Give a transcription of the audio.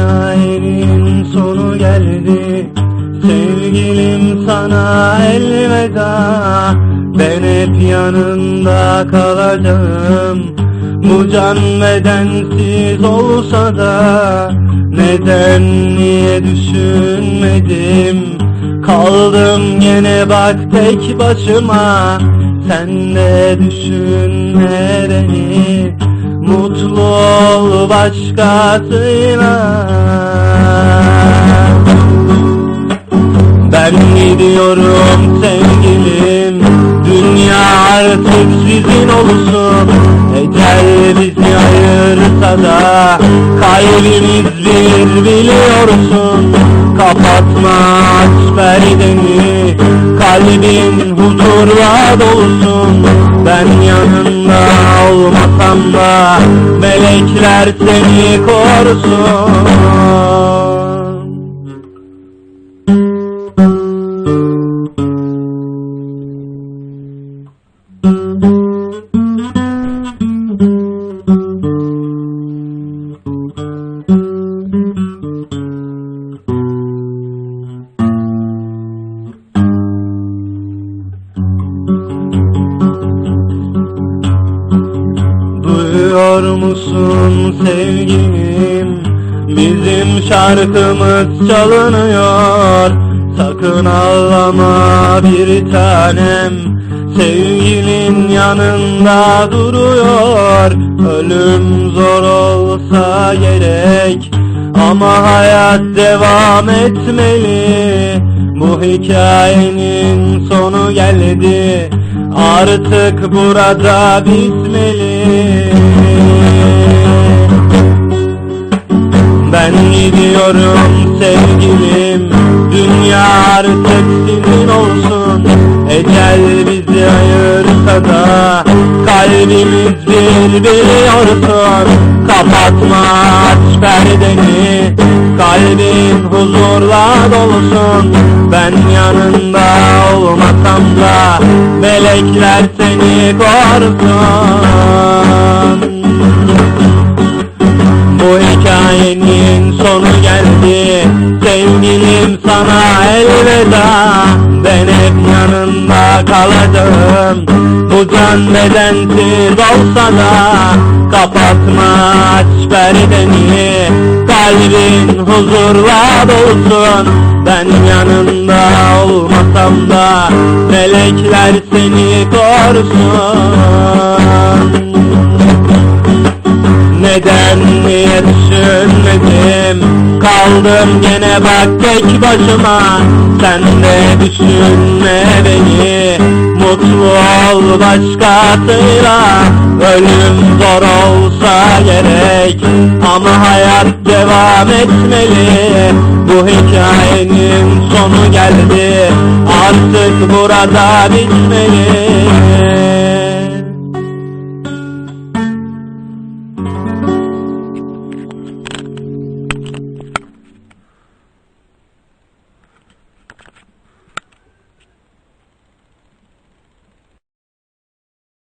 hikayenin sonu geldi. Sevgilim sana elveda. Ben hep yanında kalacağım. Bu can bedensiz olsa da Neden niye düşünmedim? Kaldım gene bak tek başıma. Sen de düşünme beni Mutlu ol başkasıyla Ben gidiyorum sevgilim. Dünya artık sizin olsun. Ecel bizi ayırsa da Kalbimiz bir biliyorsun. Kapatma aç perdeni. Kalbin huzurla dolsun Ben yanında olmasam da Melekler seni korusun Duyuyor musun sevgilim? Bizim şarkımız çalınıyor. Sakın ağlama bir tanem. Sevgilin yanında duruyor. Ölüm zor olsa gerek. Ama hayat devam etmeli. Bu hikayenin sonu geldi. Artık burada bitmeli gidiyorum sevgilim Dünya artık sizin olsun Ecel bizi ayırsa da Kalbimiz bir biliyorsun Kapatma aç perdeni Kalbin huzurla dolusun Ben yanında olmasam da Melekler seni korusun sonu geldi. Sevgilim sana elveda. Ben hep yanında kalacağım. Bu can bedensiz olsa da Kapatma aç perdeni. Kalbin huzurla dolsun. Ben yanında olmasam da Melekler seni korusun. Neden niye düşünmedim Kaldım gene bak tek başıma. Sen de düşünme beni. Mutlu ol başkasıyla. Ölüm zor olsa gerek. Ama hayat devam etmeli. Bu hikayenin sonu geldi. Artık burada bitmeli